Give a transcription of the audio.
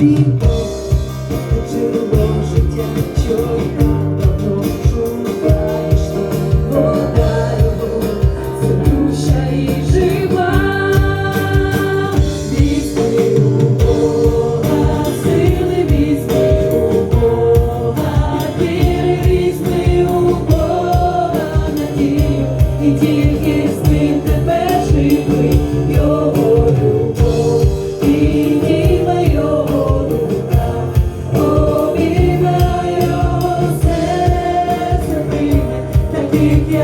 тобі, живе життя чорна. Thank you.